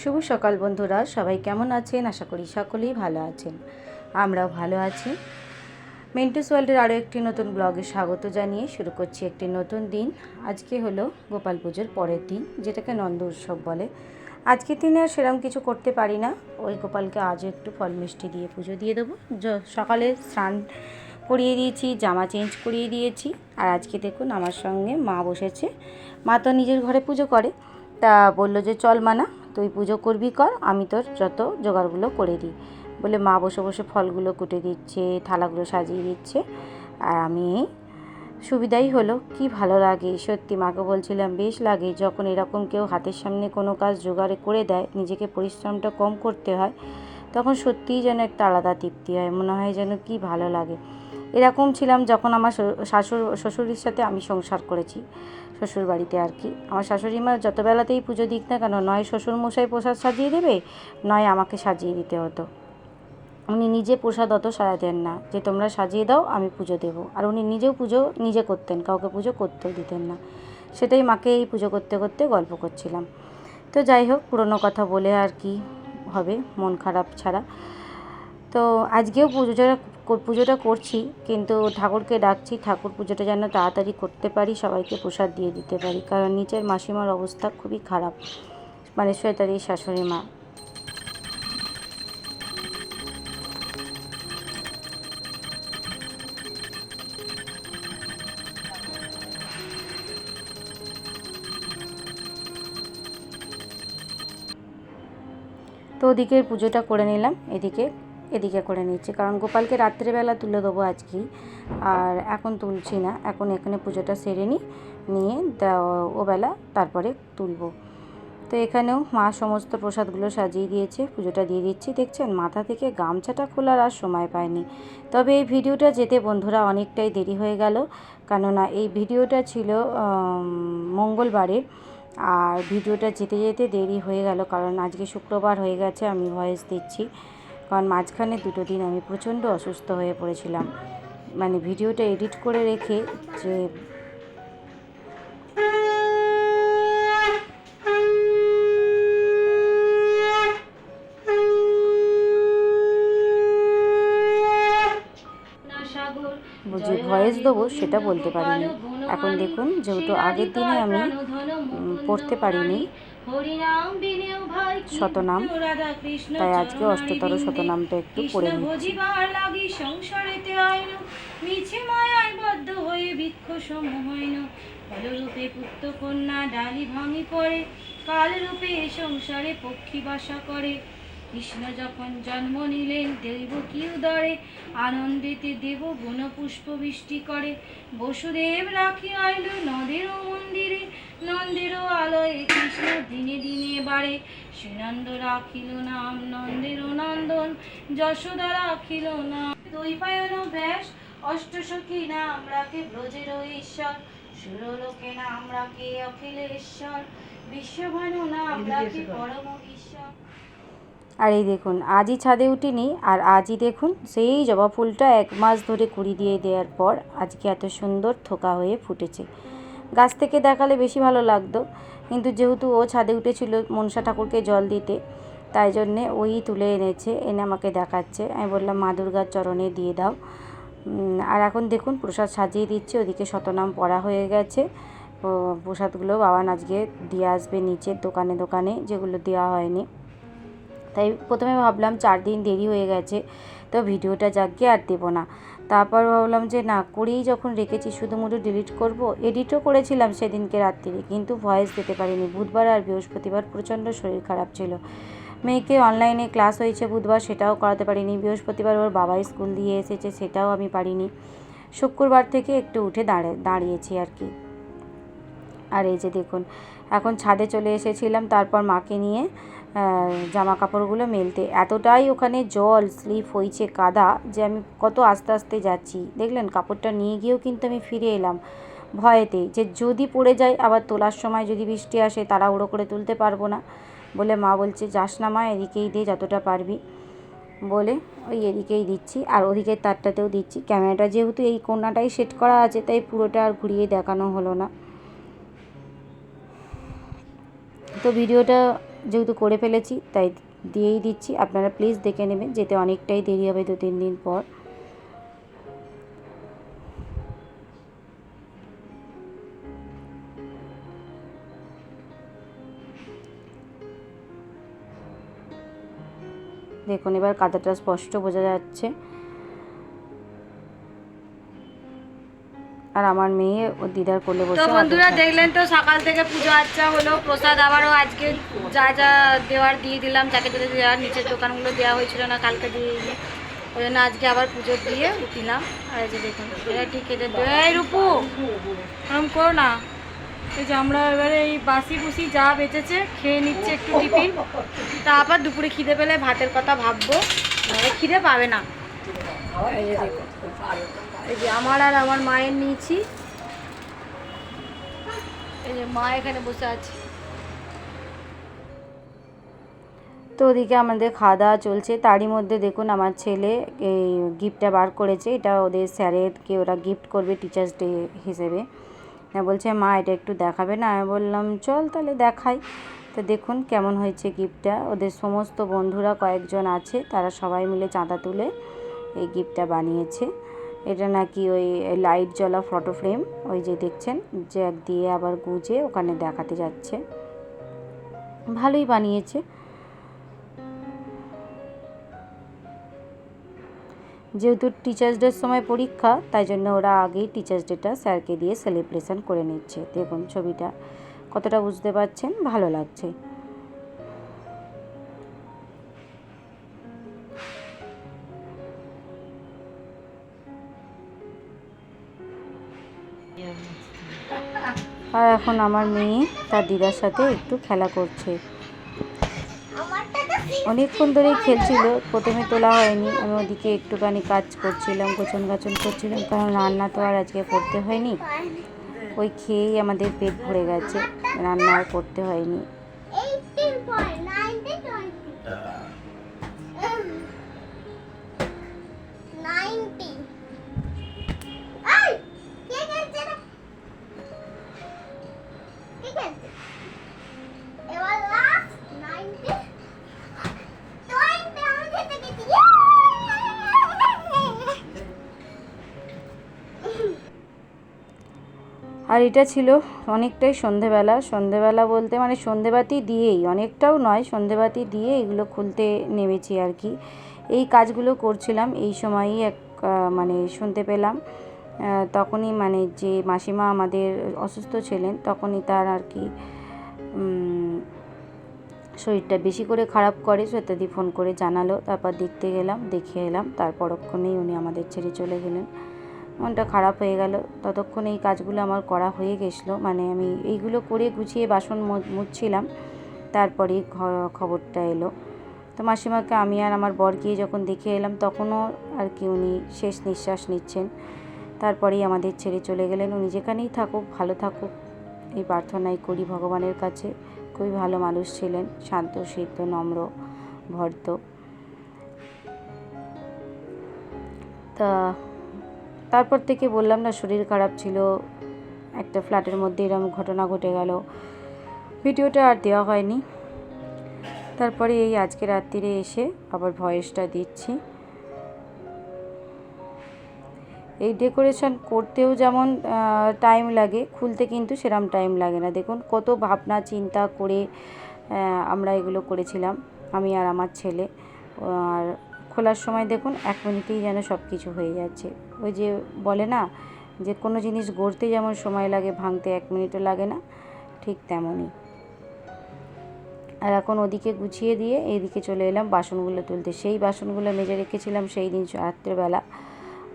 শুভ সকাল বন্ধুরা, সবাই কেমন আছেন? আশা করি সকলেই ভালো আছেন। আমরাও ভালো আছি। মেন্টুস ওয়ার্ল্ডের আরও একটি নতুন ব্লগে স্বাগত জানিয়ে শুরু করছি একটি নতুন দিন। আজকে হলো গোপাল পুজোর পরের দিন, যেটাকে নন্দ উৎসব বলে। আজকের দিনে আর সেরকম কিছু করতে পারি না। ওই গোপালকে আজও একটু ফল মিষ্টি দিয়ে পুজো দিয়ে দেবো। সকালে স্নান করিয়ে দিয়েছি, জামা চেঞ্জ করিয়ে দিয়েছি। আর আজকে দেখুন আমার সঙ্গে মা বসেছে। মা তো নিজের ঘরে পুজো করে। তা বলল যে, চল মানা তুই পুজো করবি কর, আমি তোর যত জোগাড়গুলো করে দিই। বলে মা বসে বসে ফলগুলো কুটে দিচ্ছে, থালাগুলো সাজিয়ে দিচ্ছে। আর আমি এই সুবিধাই হলো, কি ভালো লাগে। সত্যি মাকে বলছিলাম, বেশ লাগে, যখন এরকম কেউ হাতের সামনে কোনো কাজ জোগাড় করে দেয়, নিজেকে পরিশ্রমটা কম করতে হয়, তখন সত্যিই যেন একটা আলাদা তৃপ্তি হয়, মনে হয় যেন কি ভালো লাগে। এরকম ছিলাম যখন আমার শাশুর শ্বশুরের সাথে আমি সংসার করেছি শ্বশুর বাড়িতে আর কি। আমার শাশুড়ি মা যত বেলাতেই পুজো দিক না কেন, নয় শ্বশুর মশাই প্রসাদ সাজিয়ে দেবে, নয় আমাকে সাজিয়ে দিতে হতো। উনি নিজে প্রসাদ অত সাজাতেন না, যে তোমরা সাজিয়ে দাও, আমি পুজো দেবো। আর উনি নিজেও পুজো নিজে করতেন, কাউকে পুজো করতেও দিতেন না। সেটাই মাকে এই পুজো করতে করতে গল্প করছিলাম। তো যাই হোক, পুরনো কথা বলে আর কি হবে, মন খারাপ ছাড়া। তো আজকেও পুজোটা পুজোটা করছি, কিন্তু ঠাকুরকে ডাকছি, ঠাকুর পুজোটা যেন তাড়াতাড়ি করতে পারি, সবাইকে প্রসাদ দিয়ে দিতে পারি, কারণ নিচের মাসিমার অবস্থা খুবই খারাপ। মানে শ্বেতারি শাশুড়ি মা। তো ওদিকের পুজোটা করে নিলাম, এদিকে এদিকে করে নিচ্ছি। কারণ গোপালকে রাত্রেবেলা তুলে দেবো আজকেই। আর এখন তুলছি না। এখন এখানে পুজোটা সেরে নিই নিয়ে ওবেলা তারপরে তুলবো। তো এখানেও মা সমস্ত প্রসাদগুলো সাজিয়ে দিয়েছে, পুজোটা দিয়ে দিচ্ছি। দেখছেন, মাথা থেকে গামছাটা খোলার আর সময় পায়নি তবে এই ভিডিওটা যেতে বন্ধুরা অনেকটাই দেরি হয়ে গেল। কেননা এই ভিডিওটা ছিল মঙ্গলবারের। আর ভিডিওটা যেতে যেতে দেরি হয়ে গেল। কারণ আজকে শুক্রবার হয়ে গেছে, আমি ভয়েস দিচ্ছি। কারণ মাঝখানে দুটো দিন আমি প্রচণ্ড অসুস্থ হয়ে পড়েছিলাম। মানে ভিডিওটা এডিট করে রেখে যে যে ভয়েস দেবো সেটা বলতে পারিনি। এখন দেখুন, যেহেতু আগের দিনে আমি পড়তে পারিনি শতনাম, তাই আজকে অষ্টতর শতনামটা একটু পড়ে নিচ্ছি। মিছে মায়ায় বদ্ধ হয়ে বৃক্ষ সম হইন। ফলরূপে পুত্র কন্যা ডালি ভাঙি পড়ে, কালরূপে সংসারে পক্ষী বাসা করে। কৃষ্ণ যখন জন্ম নিলেন দেব কি উদরে আনন্দেতে দেব গুণ পুষ্প বৃষ্টি করে। বসুদেব রাখি আইল নদের মন্দিরে। নন্দের আলয়ে কৃষ্ণ দিনে দিনে বাড়ে। শ্রীনন্দ রাখিল নাম নন্দের নন্দন। যশোদা রাখিল নাম। দৈপায়ন ব্যাস অষ্টসখী নাম রাখে ব্রজের ঈশ্বর। সুরলোকে নাম রাখে অখিলেশ্বর। বিশ্বভানু নাম রাখে পরম ঈশ্বর আর এই দেখুন, আজই ছাদে উঠিনি আর আজই দেখুন সেই জবা ফুলটা এক মাস ধরে কুড়ি দিয়ে দেওয়ার পর আজকে এত সুন্দর থোকা হয়ে ফুটেছে। গাছ থেকে দেখালে বেশি ভালো লাগতো, কিন্তু যেহেতু ও ছাদে উঠেছিল মনসা ঠাকুরকে জল দিতে, তাই জন্যে ওই তুলে এনেছে, এনে আমাকে দেখাচ্ছে। আমি বললাম, মা দুর্গার চরণে দিয়ে দাও। আর এখন দেখুন, প্রসাদ সাজিয়ে দিচ্ছে, ওদিকে শতনাম পড়া হয়ে গেছে। প্রসাদগুলো বাবা আজকে দিয়ে আসবে নিচের দোকানে দোকানে, যেগুলো দেওয়া হয়নি। তাই প্রথমে ভাবলাম চার দিন দেরি হয়ে গেছে, তো ভিডিওটা যাকে আর দেবো না। তারপর ভাবলাম যে না, করেই যখন রেখেছি শুধুমুধু ডিলিট করব এডিটও করেছিলাম সেদিনকে রাত্রিরে, কিন্তু ভয়েস দিতে পারিনি। বুধবার আর বৃহস্পতিবার প্রচণ্ড শরীর খারাপ ছিল। মেয়েকে অনলাইনে ক্লাস হয়েছে বুধবার, সেটাও করাতে পারিনি। বৃহস্পতিবার ওর বাবাই স্কুল দিয়ে এসেছে, সেটাও আমি পারিনি। শুক্রবার থেকে একটু উঠে দাঁড়ে, দাঁড়িয়েছি আর কি। আর এই যে দেখুন, এখন ছাদে চলে এসেছিলাম, তারপর মাকে নিয়ে জামা কাপড়গুলো মেলতে। এতটাই ওখানে জল, স্লিপ হয়েছে কাদা যে আমি কত আস্তে আস্তে যাচ্ছি। দেখলেন, কাপড়টা নিয়ে গিয়েও কিন্তু আমি ফিরে এলাম ভয়েতে যে যদি পড়ে যায়, আবার তোলার সময় যদি বৃষ্টি আসে তারা উড়ো করে তুলতে পারব না বলে মা বলছে, যাস না মা, এদিকেই দে যতটা পারবি। বলে ওই এদিকেই দিচ্ছি আর ওদিকের তারটাতেও দিচ্ছি। ক্যামেরাটা যেহেতু এই কোণাটাই সেট করা আছে, তাই পুরোটা আর ঘুরিয়ে দেখানো হলো না। তো ভিডিওটা যেহেতু করে ফেলেছি, তাই দিয়েই দিচ্ছি। আপনারা প্লিজ দেখে নেবেন, যেতে অনেকটাই দেরি হবে দু, তিন দিন পর। দেখুন, এবার কাদাটা স্পষ্ট বোঝা যাচ্ছে। আর আমার মেয়ে ও দিদার কোলে বসে তো বন্ধুরা দেখলেন তো সকাল থেকে পুজো আচ্ছা হলো প্রসাদ আবারও আজকে যা যা দেওয়ার দিয়ে দিলাম যাকে যাকে দেওয়ার নিচের দোকানগুলো দেওয়া হয়েছিল না কালকে দিয়ে ওই জন্য আজকে আবার পুজো দিয়ে দিলাম। আর এই যে দেখুন এটা ঠিক দেবে এই রূপু ওরম করো না। এই যে আমরা এবারে এই বাসি বুসি যা বেঁচেছে খেয়ে নিচ্ছে একটু টিফিন। তারপর দুপুরে খিদে পেলে ভাতের কথা ভাববো খিদে পাবে না। এই যে দেখুন। এই যে আমার আর আমার মায়ের নিয়েছি। এই যে মা এখানে বসে আছে। তো ওদিকে আমাদের খাওয়া দাওয়া চলছে। তারই মধ্যে দেখুন আমার ছেলে এই গিফটটা বার করেছে। এটা ওদের স্যারেরকে ওরা গিফট করবে টিচার্স ডে হিসেবে। হ্যাঁ বলছে, মা, এটা একটু দেখাবে না? আমি বললাম, চল তাহলে দেখাই। তো দেখুন কেমন হয়েছে গিফটটা। ওদের সমস্ত বন্ধুরা কয়েকজন আছে, তারা সবাই মিলে চাঁদা তুলে এই গিফটটা বানিয়েছে। এটা নাকি ওই লাইট জ্বলা ফটো ফ্রেম ওই যে দেখছেন জ্যাক দিয়ে আবার গুজে ওখানে দেখাতে যাচ্ছে। ভালোই বানিয়েছে। যেহেতু টিচার্স ডের সময় পরীক্ষা, তাই জন্য ওরা আগেই টিচার্স ডেটা স্যারকে দিয়ে সেলিব্রেশন করে নিচ্ছে। দেখুন ছবিটা কতটা বুঝতে পারছেন? ভালো লাগছে। আর এখন আমার মেয়ে তার দিদার সাথে একটু খেলা করছে। অনেকক্ষণ ধরেই খেলছিল, প্রথমে তোলা হয়নি। আমি ওদিকে একটুখানি কাজ করছিলাম গোছন গাছন করছিলাম, কারণ রান্না তো আর আজকে করতে হয়নি। ওই খেয়েই আমাদের পেট ভরে গেছে, রান্না আর করতে হয়নি। আর এটা ছিল অনেকটাই সন্ধেবেলা। সন্ধেবেলা বলতে মানে সন্ধেবাতি দিয়েই, অনেকটাও নয়, সন্ধেবাতি দিয়ে এগুলো খুলতে নেমেছি আর কি। এই কাজগুলো করছিলাম, এই সময়ই এক মানে শুনতে পেলাম। তখনই মানে যে মাসিমা আমাদের অসুস্থ ছিলেন, তখনই তার আর কি শরীরটা বেশি করে খারাপ করে। শ্বেতাদি ফোন করে জানালো, তারপর দেখতে গেলাম দেখে এলাম তার পরক্ষণেই উনি আমাদের ছেড়ে চলে গেলেন। মনটা খারাপ হয়ে গেল। ততক্ষণ এই কাজগুলো আমার করা হয়ে গেছিল। মানে আমি এইগুলো করে গুছিয়ে বাসন মুছছিলাম। তারপরেই খ- খবরটা এলো। তো মাসিমাকে আমি আর আমার বর গিয়ে যখন দেখে এলাম, তখনও আর কি উনি শেষ নিঃশ্বাস নিচ্ছেন। তারপরেই আমাদের ছেড়ে চলে গেলেন। উনি যেখানেই থাকুক, ভালো থাকুক। এই প্রার্থনাই করি ভগবানের কাছে। খুবই ভালো মানুষ ছিলেন। শান্ত, সিদ্ধ, নম্র, ভর্ত। তা তারপর থেকে বললাম না, শরীর খারাপ ছিল। একটা ফ্ল্যাটের মধ্যে এরকম ঘটনা ঘটে গেল। ভিডিওটা আর দেওয়া হয়নি। তারপরে এই আজকে রাত্রিরে এসে আবার ভয়েসটা দিচ্ছি। এই ডেকোরেশন করতেও যেমন টাইম লাগে, খুলতে কিন্তু সেরম টাইম লাগে না। দেখুন, কত ভাবনা, চিন্তা করে আমরা এগুলো করেছিলাম, আমি আর আমার ছেলে। আর খোলার সময় দেখুন, এক মিনিটেই যেন সব কিছু হয়ে যাচ্ছে। ওই যে বলে না, যে কোনো জিনিস গড়তে যেমন সময় লাগে, ভাঙতে এক মিনিটও লাগে না, ঠিক তেমনই। আর এখন ওদিকে গুছিয়ে দিয়ে এইদিকে চলে এলাম বাসনগুলো তুলতে। সেই বাসনগুলো মেজে রেখেছিলাম সেই দিন রাত্রেবেলা।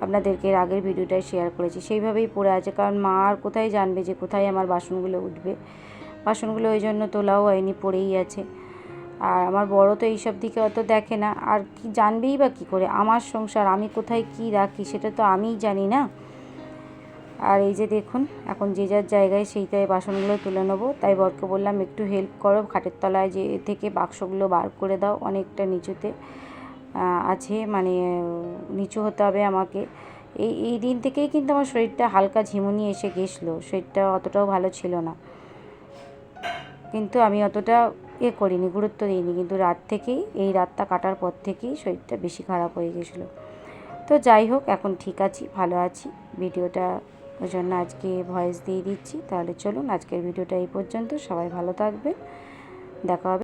আপনাদেরকে এর আগের ভিডিওটায় শেয়ার করেছি। সেইভাবেই পড়ে আছে, কারণ মা আর কোথায় জানবে যে কোথায় আমার বাসনগুলো উঠবে? বাসনগুলো ওই জন্য তোলাও হয়নি, পড়েই আছে। আর আমার বড় তো এইসব দিকে অত দেখে না। আর কি জানবেই বা কী করে? আমার সংসার, আমি কোথায় কি রাখি সেটা তো আমিই জানি না। আর এই যে দেখুন, এখন যে যার জায়গায় সেইটাই বাসনগুলো তুলে নেব। তাই বরকে বললাম, একটু হেল্প করো। খাটের তলায় যে থেকে বাক্সগুলো বার করে দাও। অনেকটা নিচুতে আছে। মানে নিচু হতে হবে আমাকে। এই এই দিন থেকেই কিন্তু আমার শরীরটা হালকা ঝিমুনি এসে গেছিল শরীরটা অতটাও ভালো ছিল না। কিন্তু আমি অতটা এ করিনি, গুরুত্ব দিইনি। কিন্তু রাত থেকেই, এই রাতটা কাটার পর থেকেই শরীরটা বেশি খারাপ হয়ে গেছিল। তো যাই হোক, এখন ঠিক আছি, ভালো আছি। ভিডিওটা ওই জন্য আজকে ভয়েস দিয়ে দিচ্ছি। তাহলে চলুন, আজকের ভিডিওটা এই পর্যন্ত। সবাই ভালো থাকবে দেখা হবে